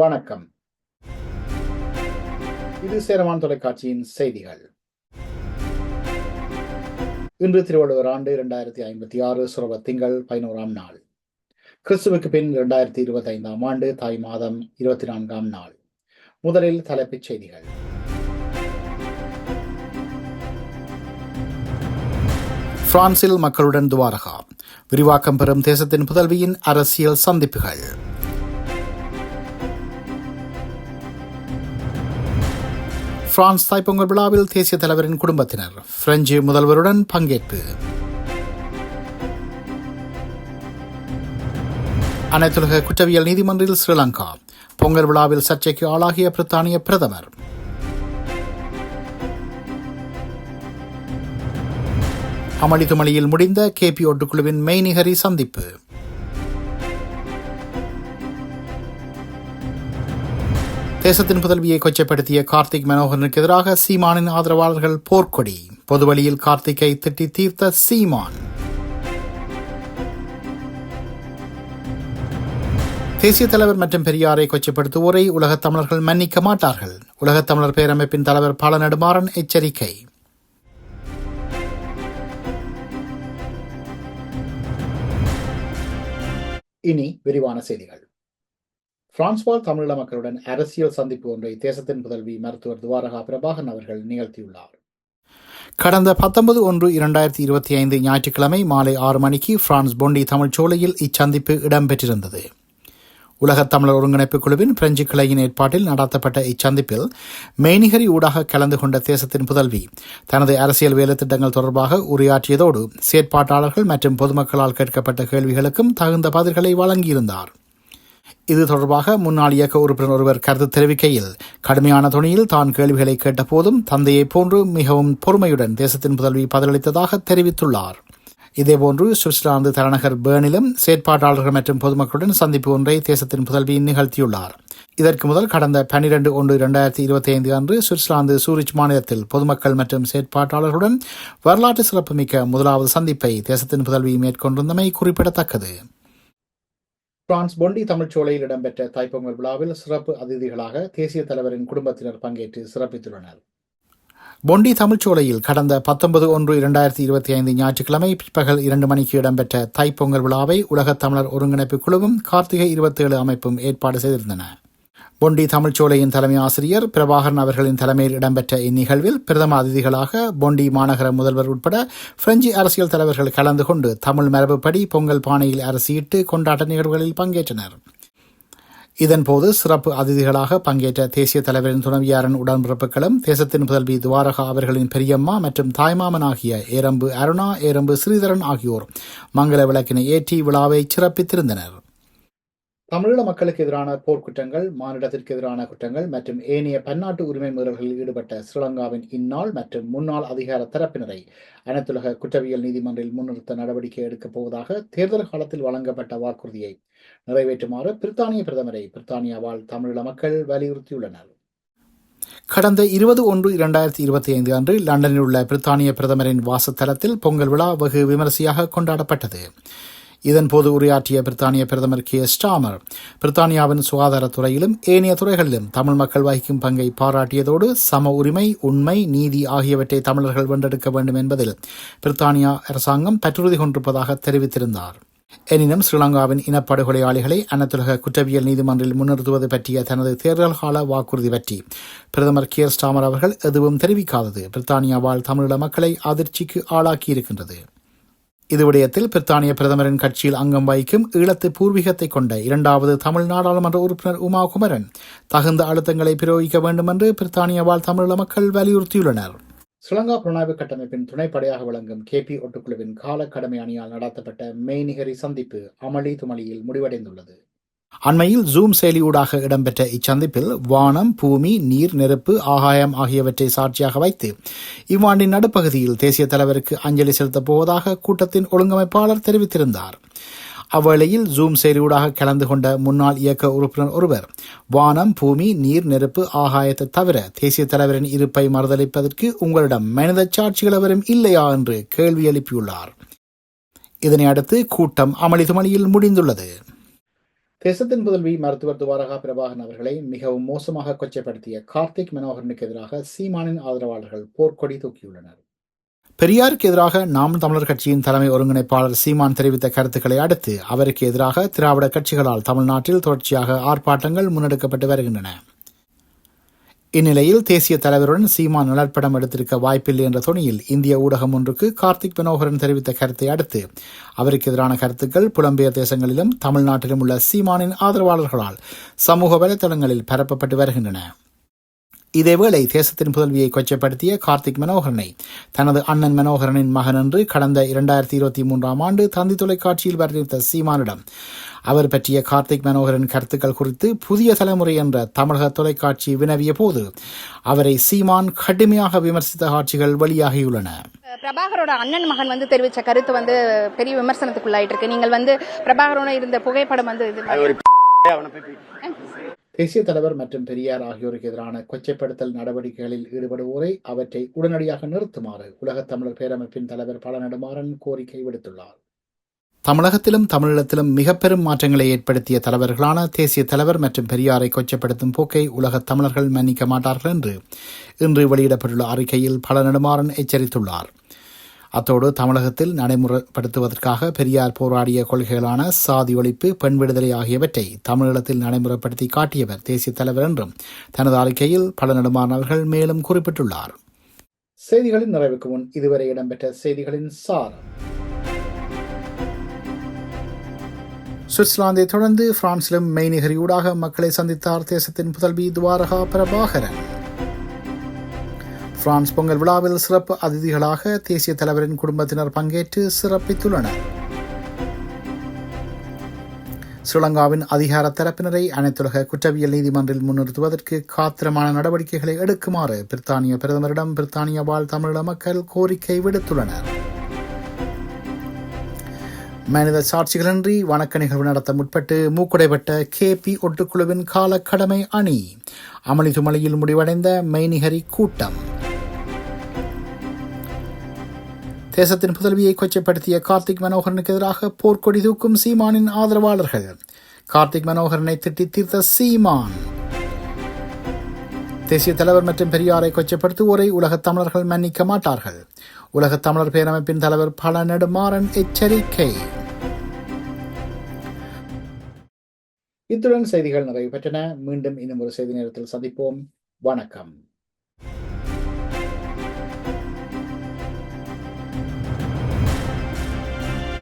வணக்கம். இது சேரமான் தொலைக்காட்சியின் செய்திகள். இன்று திருவள்ளுவர் ஆண்டு இரண்டாயிரத்தி ஐம்பத்தி ஆறு சுரவ திங்கள் பதினோராம் நாள். கிறிஸ்துவுக்கு பின் இரண்டாயிரத்தி இருபத்தி ஐந்தாம் ஆண்டு தாய் மாதம் இருபத்தி நான்காம் நாள். முதலில் தலைப்புச் செய்திகள். பிரான்சில் மக்களுடன் துவாரகா. விரிவாக்கம் பெறும் தேசத்தின் புதல்வியின் அரசியல் சந்திப்புகள். பிரான்ஸ் தாய்ப்பொங்கல் விழாவில் தேசிய தலைவரின் குடும்பத்தினர். பிரெஞ்சு முதல்வருடன் பங்கேற்பு. அனைத்துலக குற்றவியல் நீதிமன்றில் ஸ்ரீலங்கா. பொங்கல் விழாவில் சர்ச்சைக்கு ஆளாகிய பிரித்தானிய பிரதமர். அமளி துமளியில் முடிந்த கேபி ஒட்டுக்குழுவின் மெய்நிகரி சந்திப்பு. தேசத்தின் புதல்வியை கொச்சப்படுத்திய கார்த்திக் மனோகரனுக்கு எதிராக சீமானின் ஆதரவாளர்கள் போர்க்கொடி. பொதுவழியில் கார்த்திக்கை திட்டி தீர்த்த சீமான். தேசிய தலைவர் மற்றும் பெரியாரை கொச்சப்படுத்துவோரை உலகத் தமிழர்கள் மன்னிக்க மாட்டார்கள். உலகத் தமிழர் பேரமைப்பின் தலைவர் பல நெடுமாறன் எச்சரிக்கை. இனி விரிவான செய்திகள். பிரான்ஸ்வால் தமிழீழ மக்களுடன் அரசியல் சந்திப்பு ஒன்றை தேசத்தின் புதல்வி மருத்துவர் துவாரகா பிரபாகன் அவர்கள் நிகழ்த்தியுள்ளார். கடந்த பத்தொன்பது ஒன்று இரண்டாயிரத்தி இருபத்தி ஐந்து ஞாயிற்றுக்கிழமை மாலை ஆறு மணிக்கு பிரான்ஸ் பொண்டி தமிழ்ச்சோலையில் இச்சந்திப்பு இடம்பெற்றிருந்தது. உலகத் தமிழர் ஒருங்கிணைப்பு குழுவின் பிரெஞ்சு கிளையின் ஏற்பாட்டில் நடத்தப்பட்ட இச்சந்திப்பில் மெய்நிகரி ஊடாக கலந்து கொண்ட தேசத்தின் புதல்வி தனது அரசியல் வேலைத்திட்டங்கள் தொடர்பாக உரையாற்றியதோடு செயற்பாட்டாளர்கள் மற்றும் பொதுமக்களால் கேட்கப்பட்ட கேள்விகளுக்கும் தகுந்த பதில்களை வழங்கியிருந்தார். இது தொடர்பாக முன்னாள் இயக்க உறுப்பினர் ஒருவர் கருத்து தெரிவிக்கையில் கடுமையான துணியில் தான் கேள்விகளை கேட்டபோதும் தந்தையைப் போன்று மிகவும் பொறுமையுடன் தேசத்தின் புதல்வி பதிலளித்ததாக தெரிவித்துள்ளார். இதேபோன்று சுவிட்சர்லாந்து தலைநகர் பேர்னிலும் செயற்பாட்டாளர்கள் மற்றும் பொதுமக்களுடன் சந்திப்பு ஒன்றை தேசத்தின் புதல்வி நிகழ்த்தியுள்ளார். இதற்கு முதல் கடந்த பனிரெண்டு ஒன்று இரண்டாயிரத்தி இருபத்தி ஐந்து அன்று சுவிட்சர்லாந்து சூரிச் மாநிலத்தில் பொதுமக்கள் மற்றும் செயற்பாட்டாளர்களுடன் வரலாற்று சிறப்புமிக்க முதலாவது சந்திப்பை தேசத்தின் புதல்வி மேற்கொண்டிருந்தமை குறிப்பிடத்தக்கது. பிரான்ஸ் பொண்டி தமிழ்ச்சோலையில் இடம்பெற்ற தாய்ப்பொங்கல் விழாவில் சிறப்பு அதிதிகளாக தேசிய தலைவரின் குடும்பத்தினர் பங்கேற்று சிறப்பித்துள்ளனர். பொண்டி தமிழ்ச்சோலையில் கடந்த பத்தொன்பது ஒன்று இரண்டாயிரத்தி இருபத்தி ஐந்து ஞாயிற்றுக்கிழமை பிற்பகல் இரண்டு மணிக்கு இடம்பெற்ற தைப்பொங்கல் விழாவை உலகத் தமிழர் ஒருங்கிணைப்பு குழுவும் கார்த்திகை இருபத்தேழு அமைப்பும் ஏற்பாடு செய்திருந்தன. பொண்டி தமிழ்ச்சோலையின் தலைமை ஆசிரியர் பிரபாகரன் அவர்களின் தலைமையில் இடம்பெற்ற இந்நிகழ்வில் பிரதம அதிதிகளாக பொண்டி மாநகர முதல்வர் உட்பட பிரெஞ்சு அரசியல் தலைவர்கள் கலந்து கொண்டு தமிழ் மரபுப்படி பொங்கல் பானையில் அரசியிட்டு கொண்டாட்ட நிகழ்வுகளில் பங்கேற்றனர். இதன்போது சிறப்பு அதிதிகளாக பங்கேற்ற தேசிய தலைவரின் துணவியாரன் உடன்பிறப்புகளும் தேசத்தின் புதல்வி துவாரகா அவர்களின் பெரியம்மா மற்றும் தாய்மாமன் ஆகிய ஏரம்பு அருணா ஏரம்பு ஸ்ரீதரன் ஆகியோர் மங்கள விளக்கினை ஏற்றி விழாவை சிறப்பித்திருந்தனர். தமிழீழ மக்களுக்கு எதிரான போர்க்குற்றங்கள் மானிடத்திற்கு எதிரான குற்றங்கள் மற்றும் ஏனைய பன்னாட்டு உரிமை மீறல்களில் ஈடுபட்ட ஸ்ரீலங்காவின் இந்நாள் மற்றும் முன்னாள் அதிகார தரப்பினரை அனைத்துலக குற்றவியல் நீதிமன்றில் முன்னிறுத்த நடவடிக்கை எடுக்கப் போவதாக தேர்தல் காலத்தில் வழங்கப்பட்ட வாக்குறுதியை நிறைவேற்றுமாறு பிரித்தானிய பிரதமரை பிரித்தானியாவால் தமிழீழ மக்கள் வலியுறுத்தியுள்ளனர். கடந்த இருபது ஒன்று இரண்டாயிரத்தி இருபத்தி ஐந்து அன்று லண்டனில் உள்ள பிரித்தானிய பிரதமரின் வாசத்தலத்தில் பொங்கல் விழா வெகு விமரிசையாக கொண்டாடப்பட்டது. இதன்போது உரையாற்றிய பிரித்தானிய பிரதமர் கே. ஸ்டாமர் பிரித்தானியாவின் சுகாதாரத்துறையிலும் ஏனைய துறைகளிலும் தமிழ் மக்கள் வகிக்கும் பங்கை பாராட்டியதோடு சம உரிமை உண்மை நீதி ஆகியவற்றை தமிழர்கள் வென்றெடுக்க வேண்டும் என்பதில் பிரித்தானியா அரசாங்கம் பற்றுறுதி கொண்டிருப்பதாக தெரிவித்திருந்தார். எனினும் ஸ்ரீலங்காவின் இனப்படுகொலையாளிகளை அனைத்துலக குற்றவியல் நீதிமன்றில் முன்னிறுத்துவது பற்றிய தனது தேர்தல் கால வாக்குறுதி பற்றி பிரதமர் கியர் ஸ்டாமர் அவர்கள் எதுவும் தெரிவிக்காதது. பிரித்தானியாவால் தமிழீழ மக்களை அதிர்ச்சிக்கு ஆளாக்கியிருக்கின்றது. இது விடயத்தில் பிரித்தானிய பிரதமரின் கட்சியில் அங்கம் வகிக்கும் ஈழத்து பூர்வீகத்தை கொண்ட இரண்டாவது தமிழ் நாடாளுமன்ற உறுப்பினர் உமா குமரன் தகுந்த அழுத்தங்களை பிரயோகிக்க வேண்டும் என்று பிரித்தானிய வாழ் தமிழீழ மக்கள் வலியுறுத்தியுள்ளனர். சுலங்கா புலனாய்வு கட்டமைப்பின் துணைப்படையாக விளங்கும் கே பி ஒட்டுக்குழுவின் கால கடமை அணியால் நடத்தப்பட்ட மெய்நிகரி சந்திப்பு அமளி துமளியில் முடிவடைந்துள்ளது. அண்மையில் ஜூம் செயலியூடாக இடம்பெற்ற இச்சந்திப்பில் வானம் பூமி நீர் நெருப்பு ஆகாயம் ஆகியவற்றை சாட்சியாக வைத்து இவ்வாண்டின் நடுப்பகுதியில் தேசிய தலைவருக்கு அஞ்சலி செலுத்தப் போவதாக கூட்டத்தின் ஒழுங்கமைப்பாளர் தெரிவித்திருந்தார். அவ்வேளையில் ஜூம் செயலியூடாக கலந்து கொண்ட முன்னாள் இயக்க உறுப்பினர் ஒருவர் வானம் பூமி நீர் நெருப்பு ஆகாயத்தை தவிர தேசிய தலைவரின் இருப்பை மறுதளிப்பதற்கு உங்களிடம் மனித சாட்சிகள் எவரும் இல்லையா என்று கேள்வி எழுப்பியுள்ளார். இதனை அடுத்து கூட்டம் அமளி துமளியில் முடிந்துள்ளது. தேசத்தின் புதல்வி மருத்துவர் துவாரகா பிரபாகரன் அவர்களை மிகவும் மோசமாக கொச்சைப்படுத்திய கார்த்திக் மனோகரனுக்கு எதிராக சீமானின் ஆதரவாளர்கள் போர்க்கொடி தூக்கியுள்ளனர். பெரியாருக்கு எதிராக நாம் தமிழர் கட்சியின் தலைமை ஒருங்கிணைப்பாளர் சீமான் தெரிவித்த கருத்துக்களை அடுத்து அவருக்கு எதிராக திராவிட கட்சிகளால் தமிழ்நாட்டில் தொடர்ச்சியாக ஆர்ப்பாட்டங்கள் முன்னெடுக்கப்பட்டு வருகின்றன. இந்நிலையில் தேசிய தலைவருடன் சீமான் நிழற்படம் எடுத்திருக்க வாய்ப்பில்லை என்ற துணியில் இந்திய ஊடகம் ஒன்றுக்கு கார்த்திக் மனோகரன் தெரிவித்த கருத்தை அடுத்து அவருக்கு எதிரான கருத்துக்கள் புலம்பெயர் தேசங்களிலும் தமிழ்நாட்டிலும் உள்ள சீமானின் ஆதரவாளர்களால் சமூக வலைதளங்களில் பரப்பப்பட்டு வருகின்றன. இதேவேளை தேசத்தின் புதல்வியை கொச்சைப்படுத்திய கார்த்திக் மனோகரனை தனது அண்ணன் மனோகரனின் மகன் என்று கடந்த இரண்டாயிரத்தி இருபத்தி மூன்றாம் ஆண்டு தந்தி தொலைக்காட்சியில் வர்ணித்த சீமானிடம் அவர் பற்றிய கார்த்திக் மனோகரன் கருத்துக்கள் குறித்து புதிய தலைமுறை என்ற தமிழக தொலைக்காட்சி வினவிய போது அவரை சீமான் கடுமையாக விமர்சித்த காட்சிகள் வெளியாகியுள்ளன. பிரபாகரோட அண்ணன் மகன் வந்து தெரிவித்த கருத்து வந்து பெரிய விமர்சனத்துக்குள்ளாயிட்டு இருக்கு. நீங்கள் வந்து பிரபாகரோட இருந்த புகைப்படம் வந்து தேசிய தலைவர் மற்றும் பெரியார் ஆகியோருக்கு எதிரான கொச்சைப்படுத்தல் நடவடிக்கைகளில் ஈடுபடுவோரை அவற்றை உடனடியாக நிறுத்துமாறு உலகத் தமிழர் பேரமைப்பின் தலைவர் பல நெடுமாறன் கோரிக்கை விடுத்துள்ளார். தமிழகத்திலும் தமிழீழத்திலும் மிக பெரும் மாற்றங்களை ஏற்படுத்திய தலைவர்களான தேசிய தலைவர் மற்றும் பெரியாரை கொச்சப்படுத்தும் போக்கை உலகத் தமிழர்கள் மன்னிக்க மாட்டார்கள் என்று இன்று வெளியிடப்பட்டுள்ள அறிக்கையில் பல நெடுமாறன் எச்சரித்துள்ளார். அத்தோடு தமிழகத்தில் நடைமுறைப்படுத்துவதற்காக பெரியார் போராடிய கொள்கைகளான சாதி ஒழிப்பு பெண் விடுதலை ஆகியவற்றை தமிழீழத்தில் நடைமுறைப்படுத்தி காட்டியவர் தேசிய தலைவர் என்றும் தனது அறிக்கையில் பல நெடுமாறன் மேலும் குறிப்பிட்டுள்ளார். செய்திகளின் நிறைவுக்கு முன் இதுவரை இடம்பெற்ற செய்திகளின் சாரம். சுவிட்சர்லாந்தை தொடர்ந்து பிரான்சிலும் மெய்நிகரியூடாக மக்களை சந்தித்தார் தேசத்தின் புதல்வி துவாரகா பிரபாகரன். பிரான்ஸ் பொங்கல் விழாவில் சிறப்பு அதிதிகளாக தேசிய தலைவரின் குடும்பத்தினர் பங்கேற்று சிறப்பித்துள்ளனர். ஸ்ரீலங்காவின் அதிகார தரப்பினரை அனைத்துலக குற்றவியல் நீதிமன்றில் முன்னிறுத்துவதற்கு காத்திரமான நடவடிக்கைகளை எடுக்குமாறு பிரித்தானிய பிரதமரிடம் பிரித்தானிய வாழ் தமிழீழ மக்கள் கோரிக்கை விடுத்துள்ளனர். மனித சாட்சிகளின்றி வணக்க நிகழ்வு நடத்த முற்பட்டு மூக்குடைப்பட்ட கே பி ஒட்டுக்குழுவின் காலக்கடமை அணி அமளி துமளியில் முடிவடைந்த மெய்நிகரி கூட்டம். தேசத்தின் புதல்வியை கொச்சைப்படுத்திய கார்த்திக் மனோகரனுக்கு எதிராக போர்க்கொடி தூக்கும் சீமானின் ஆதரவாளர்கள். கார்த்திக் மனோகரனை திட்டி தீர்த்த சீமான். தேசிய தலைவர் மற்றும் பெரியாரை கொச்சைப்படுத்துவோரை உலகத் தமிழர்கள் மன்னிக்க மாட்டார்கள். உலகத் தமிழர் பேரமைப்பின் தலைவர் பல நெடுமாறன் எச்சரிக்கை. இத்துடன் செய்திகள் நிறைவு பெற்றன. மீண்டும் இன்னும் ஒரு செய்தி நேரத்தில் சந்திப்போம். வணக்கம்.